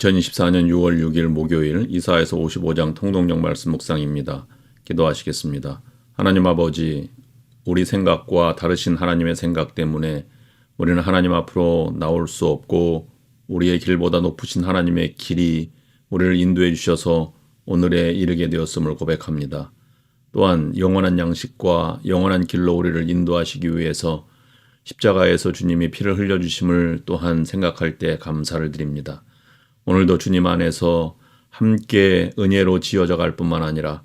2024년 6월 6일 목요일 이사에서 55장 통독령 말씀 묵상입니다. 기도하시겠습니다. 하나님 아버지, 우리 생각과 다르신 하나님의 생각 때문에 우리는 하나님 앞으로 나올 수 없고 우리의 길보다 높으신 하나님의 길이 우리를 인도해 주셔서 오늘에 이르게 되었음을 고백합니다. 또한 영원한 양식과 영원한 길로 우리를 인도하시기 위해서 십자가에서 주님이 피를 흘려 주심을 또한 생각할 때 감사를 드립니다. 오늘도 주님 안에서 함께 은혜로 지어져 갈 뿐만 아니라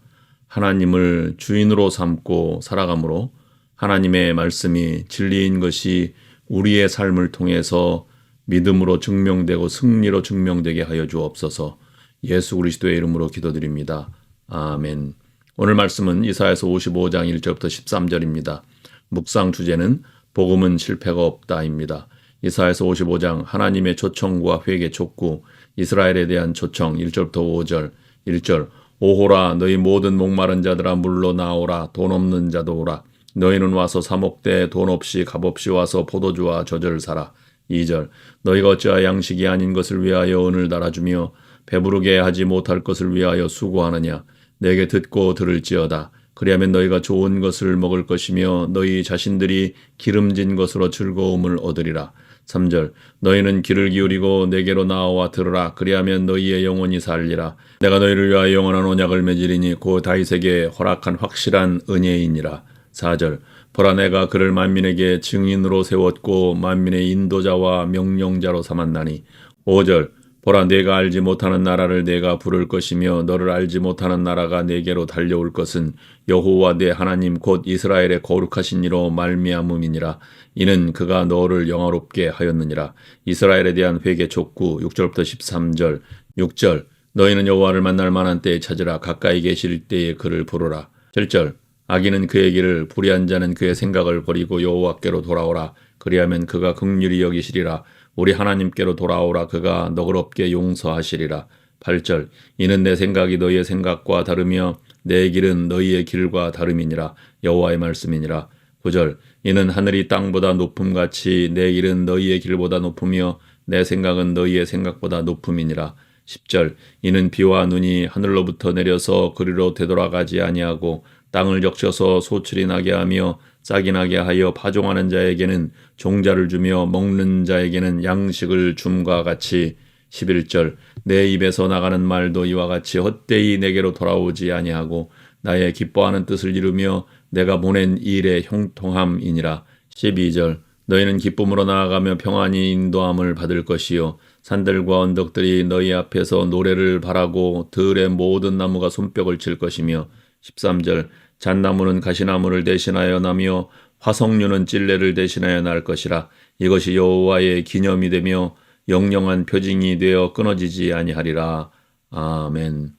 하나님을 주인으로 삼고 살아감으로 하나님의 말씀이 진리인 것이 우리의 삶을 통해서 믿음으로 증명되고 승리로 증명되게 하여 주옵소서 예수 그리스도의 이름으로 기도드립니다. 아멘. 오늘 말씀은 이사에서 55장 1절부터 13절입니다. 묵상 주제는 복음은 실패가 없다입니다. 이사에서 55장 하나님의 초청과 회개 촉구 이스라엘에 대한 초청 1절부터 5절 1절 오호라 너희 모든 목마른 자들아 물로 나오라. 돈 없는 자도 오라. 너희는 와서 사목대 돈 없이 값 없이 와서 포도주와 저절 사라. 2절. 너희가 어찌하여 양식이 아닌 것을 위하여 은을 달아주며 배부르게 하지 못할 것을 위하여 수고하느냐? 내게 듣고 들을지어다. 그리하면 너희가 좋은 것을 먹을 것이며 너희 자신들이 기름진 것으로 즐거움을 얻으리라 3절 너희는 귀를 기울이고 내게로 나와 들으라. 그리하면 너희의 영혼이 살리라. 내가 너희를 위하여 영원한 언약을 맺으리니 고 다윗에게 허락한 확실한 은혜이니라. 4절 보라 내가 그를 만민에게 증인으로 세웠고 만민의 인도자와 명령자로 삼았나니. 5절 보라 내가 알지 못하는 나라를 내가 부를 것이며 너를 알지 못하는 나라가 내게로 달려올 것은 여호와 내 하나님 곧 이스라엘의 거룩하신 이로 말미암음이니라. 이는 그가 너를 영화롭게 하였느니라. 이스라엘에 대한 회개 촉구 6절부터 13절 6절. 너희는 여호와를 만날 만한 때에 찾으라. 가까이 계실 때에 그를 부르라. 7절. 악인은 그의 길을 불의한 자는 그의 생각을 버리고 여호와께로 돌아오라. 그리하면 그가 극률이 여기시리라 우리 하나님께로 돌아오라. 그가 너그럽게 용서하시리라. 8절 이는 내 생각이 너희의 생각과 다르며 내 길은 너희의 길과 다름이니라. 여호와의 말씀이니라. 9절 이는 하늘이 땅보다 높음 같이 내 길은 너희의 길보다 높으며 내 생각은 너희의 생각보다 높음이니라. 10절 이는 비와 눈이 하늘로부터 내려서 그리로 되돌아가지 아니하고 땅을 적셔서 소출이 나게 하며 싹이 나게 하여 파종하는 자에게는 종자를 주며 먹는 자에게는 양식을 줌과 같이. 11절 내 입에서 나가는 말도 이와 같이 헛되이 내게로 돌아오지 아니하고 나의 기뻐하는 뜻을 이루며 내가 보낸 일의 형통함이니라. 12절 너희는 기쁨으로 나아가며 평안히 인도함을 받을 것이요. 산들과 언덕들이 너희 앞에서 노래를 바라고 들의 모든 나무가 손뼉을 칠 것이며 13절 잣나무는 가시나무를 대신하여 나며 화석류는 찔레를 대신하여 날 것이라 이것이 여호와의 기념이 되며 영영한 표징이 되어 끊어지지 아니하리라 아멘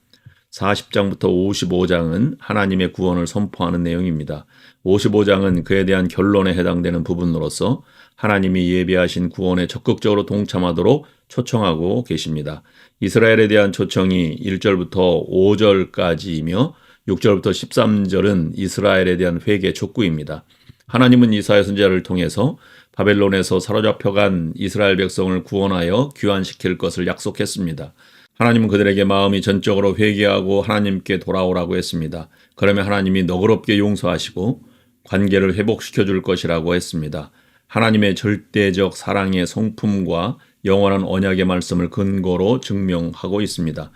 40장부터 55장은 하나님의 구원을 선포하는 내용입니다. 55장은 그에 대한 결론에 해당되는 부분으로서 하나님이 예비하신 구원에 적극적으로 동참하도록 초청하고 계십니다. 이스라엘에 대한 초청이 1절부터 5절까지이며 6절부터 13절은 이스라엘에 대한 회개 촉구입니다. 하나님은 이사야 선지자를 통해서 바벨론에서 사로잡혀간 이스라엘 백성을 구원하여 귀환시킬 것을 약속했습니다. 하나님은 그들에게 마음이 전적으로 회개하고 하나님께 돌아오라고 했습니다. 그러면 하나님이 너그럽게 용서하시고 관계를 회복시켜 줄 것이라고 했습니다. 하나님의 절대적 사랑의 성품과 영원한 언약의 말씀을 근거로 증명하고 있습니다.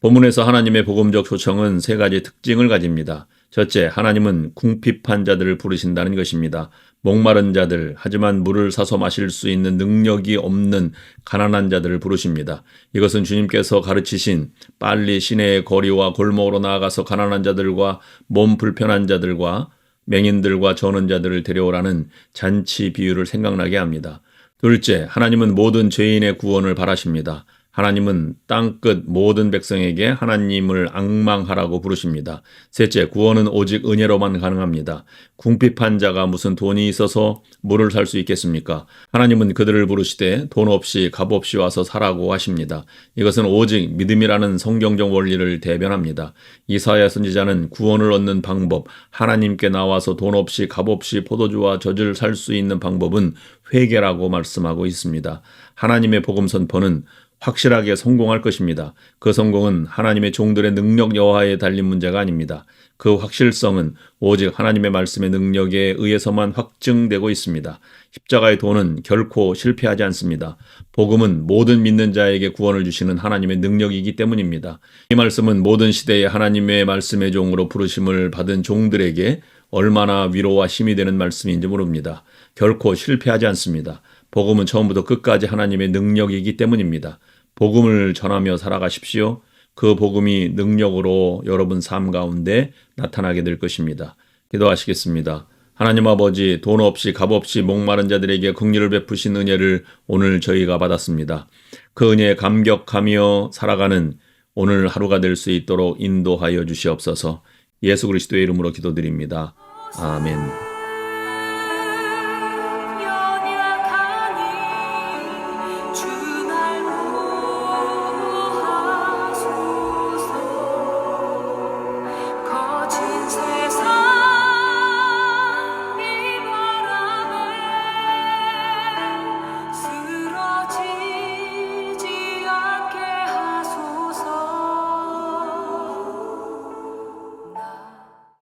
본문에서 하나님의 복음적 초청은 세 가지 특징을 가집니다. 첫째, 하나님은 궁핍한 자들을 부르신다는 것입니다. 목마른 자들, 하지만 물을 사서 마실 수 있는 능력이 없는 가난한 자들을 부르십니다. 이것은 주님께서 가르치신 빨리 시내의 거리와 골목으로 나아가서 가난한 자들과 몸 불편한 자들과 맹인들과 저는 자들을 데려오라는 잔치 비유를 생각나게 합니다. 둘째, 하나님은 모든 죄인의 구원을 바라십니다. 하나님은 땅끝 모든 백성에게 하나님을 앙망하라고 부르십니다. 셋째, 구원은 오직 은혜로만 가능합니다. 궁핍한 자가 무슨 돈이 있어서 물을 살 수 있겠습니까? 하나님은 그들을 부르시되 돈 없이 값 없이 와서 사라고 하십니다. 이것은 오직 믿음이라는 성경적 원리를 대변합니다. 이사야 선지자는 구원을 얻는 방법, 하나님께 나와서 돈 없이 값 없이 포도주와 젖을 살 수 있는 방법은 회개라고 말씀하고 있습니다. 하나님의 복음 선포는 확실하게 성공할 것입니다. 그 성공은 하나님의 종들의 능력 여하에 달린 문제가 아닙니다. 그 확실성은 오직 하나님의 말씀의 능력에 의해서만 확증되고 있습니다. 십자가의 도는 결코 실패하지 않습니다. 복음은 모든 믿는 자에게 구원을 주시는 하나님의 능력이기 때문입니다. 이 말씀은 모든 시대에 하나님의 말씀의 종으로 부르심을 받은 종들에게 얼마나 위로와 힘이 되는 말씀인지 모릅니다. 결코 실패하지 않습니다. 복음은 처음부터 끝까지 하나님의 능력이기 때문입니다. 복음을 전하며 살아가십시오. 그 복음이 능력으로 여러분 삶 가운데 나타나게 될 것입니다. 기도하시겠습니다. 하나님 아버지 돈 없이 값 없이 목마른 자들에게 긍휼을 베푸신 은혜를 오늘 저희가 받았습니다. 그 은혜에 감격하며 살아가는 오늘 하루가 될 수 있도록 인도하여 주시옵소서. 예수 그리스도의 이름으로 기도드립니다. 아멘.